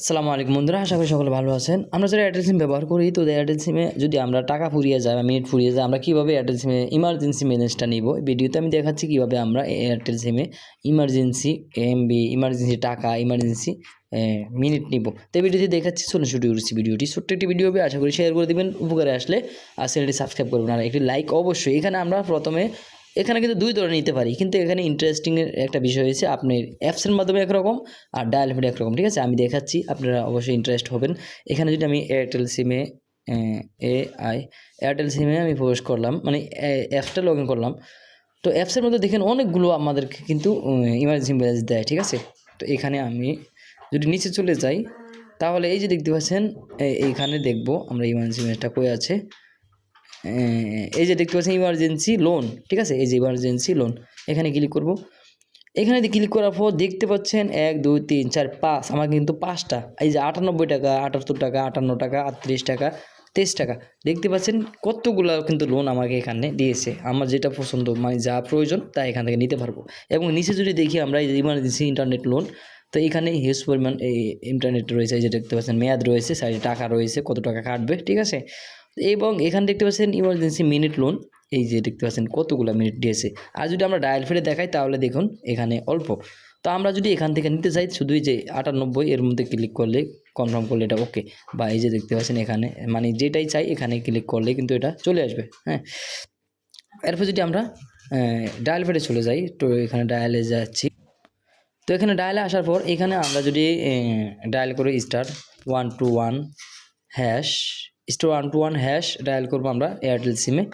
আসসালামু আলাইকুম বন্ধুরা, আশা করি সকলে ভালো আছেন। আমরা যারা এয়ারটেল সিম ব্যবহার করি, তো এয়ারটেল সিমে যদি আমরা টাকা ফুরিয়ে যায় বা মিনিট ফুরিয়ে যায়, আমরা কীভাবে এয়ারটেল সিমে ইমার্জেন্সি ম্যানেজটা নিব? ভিডিওতে আমি দেখাচ্ছি কীভাবে আমরা এয়ারটেল সিমে ইমার্জেন্সি এমবি ইমার্জেন্সি টাকা ইমার্জেন্সি মিনিট নিব। তো ভিডিওতে দেখাচ্ছি, চলুন শুরু করছি ভিডিওটি। ছোট্ট একটি ভিডিও হবে, আশা করি শেয়ার করে দেবেন, উপকারে আসলে। আর চ্যানেলটি সাবস্ক্রাইব করবেন। আর একটি লাইক অবশ্যই। এখানে আমরা প্রথমে এখানে কিন্তু দুই ধরনের নিতে পারি। কিন্তু এখানে ইন্টারেস্টিংয়ের একটা বিষয় হয়েছে, আপনি অ্যাপসের মাধ্যমে একরকম আর ডায়াল ফোনে একরকম, ঠিক আছে? আমি দেখাচ্ছি, আপনারা অবশ্যই ইন্টারেস্ট হবেন। এখানে যদি আমি এয়ারটেল সিমে এ আই এয়ারটেল সিমে আমি প্রবেশ করলাম মানে অ্যাপসটা লগ ইন করলাম, তো অ্যাপসের মধ্যে দেখেন অনেকগুলো আমাদেরকে কিন্তু ইমার্জেন্সি ব্যালেন্স দেয়, ঠিক আছে? তো এখানে আমি যদি নিচে চলে যাই, তাহলে এই যে দেখতে পাচ্ছেন এইখানে দেখব আমরা ইমার্জেন্সি ব্যালেন্সটা কই আছে। এই যে দেখতে পাচ্ছেন ইমার্জেন্সি লোন ঠিক আছে? এই যে ইমার্জেন্সি লোন এখানে ক্লিক করব। এখানে ক্লিক করার পর দেখতে পাচ্ছেন, এক, দুই, তিন, চার, পাঁচ, আমার কিন্তু পাঁচটা। এই যে আটানব্বই টাকা, আটাত্তর টাকা, আটান্ন টাকা, আটত্রিশ টাকা, তেইশ টাকা। দেখতে পাচ্ছেন, কতগুলো কিন্তু লোন আমাকে এখানে দিয়েছে। আমার যেটা পছন্দ মানে যা প্রয়োজন, তা এখান থেকে নিতে পারব। এবং নিচে যদি দেখি আমরা, এই যে ইমার্জেন্সি ইন্টারনেট লোন তো এখানে হিউজ পরিমাণ, এই ইন্টারনেট রয়েছে, এই যে দেখতে পাচ্ছেন, মেয়াদ রয়েছে সাইডে টাকা রয়েছে, কত টাকা কাটবে, ঠিক আছে? এবং এখানে দেখতে পাচ্ছেন ইমার্জেন্সি মিনিট লোন এই যে দেখতে পাচ্ছেন কতগুলো মিনিট দিয়েছে। আর যদি আমরা ডায়াল ফেরে দেখাই, তাহলে দেখুন এখানে অল্প। তো আমরা যদি এখান থেকে নিতে চাই, শুধুই যে আটানব্বই, এর মধ্যে ক্লিক করলে কনফার্ম করলে এটা ওকে বা এই যে দেখতে পাচ্ছেন এখানে মানে যেটাই চাই, এখানে ক্লিক করলে কিন্তু এটা চলে আসবে হ্যাঁ। এরপর যদি আমরা ডায়াল ফেরে চলে যাই, তো এখানে ডায়ালে যাচ্ছি। তো এখানে ডায়ালে আসার পর, এখানে আমরা যদি ডায়াল করে star one two one hash star one two one hash dial করব আমরা এয়ারটেল সিমে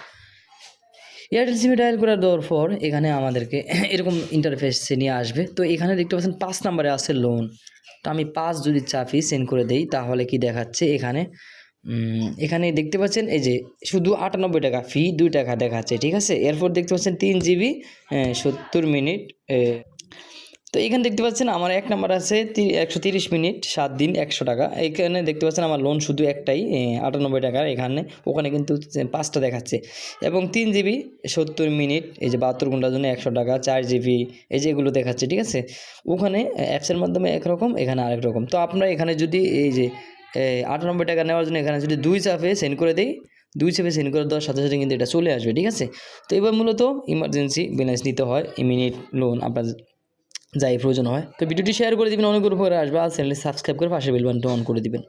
এয়ারটেল সিমে ডায়াল করার দেওয়ার পর এখানে আমাদেরকে এরকম ইন্টারফেসে নিয়ে আসবে। তো এখানে দেখতে পাচ্ছেন পাঁচ নাম্বারে আছে লোন তো আমি পাঁচ যদি চাপি সেন্ড করে দেই, তাহলে কি দেখাচ্ছে এখানে? এখানে দেখতে পাচ্ছেন এই যে শুধু আটানব্বই টাকা ফি দুই টাকা দেখাচ্ছে, ঠিক আছে? এরপর দেখতে পাচ্ছেন তিন জিবি সত্তর মিনিট তো এখানে দেখতে পাচ্ছেন আমার এক নাম্বার আছে একশো তিরিশ মিনিট, সাত দিন, একশো টাকা। এখানে দেখতে পাচ্ছেন আমার লোন শুধু একটাই আটানব্বই টাকার এখানে। ওখানে কিন্তু পাঁচটা দেখাচ্ছে। এবং তিন জিবি সত্তর মিনিট, এই যে বাহাত্তর ঘণ্টার জন্য একশো টাকা, চার জিবি এই যে এগুলো দেখাচ্ছে, ঠিক আছে? ওখানে অ্যাপসের মাধ্যমে একরকম, এখানে আরেক রকম। তো আপনারা এখানে যদি এই যে আটানব্বই টাকা নেওয়ার জন্য এখানে যদি দুই চাপে সেন্ড করে দেই, দুই চেপে সেন্ড করে দেওয়ার সাথে সাথে কিন্তু এটা চলে আসবে, ঠিক আছে? তো এবার মূলত ইমার্জেন্সি ব্যালেন্স নিতে হয় ইমিনিট লোন আপনার যাই প্রয়োজন হয়। তো ভিডিওটি শেয়ার করে দেবেন, অনেক উপকারে আসবে। আর চ্যানেলটি সাবস্ক্রাইব করে পাশে বেল বাটনটা অন করে দিবেন।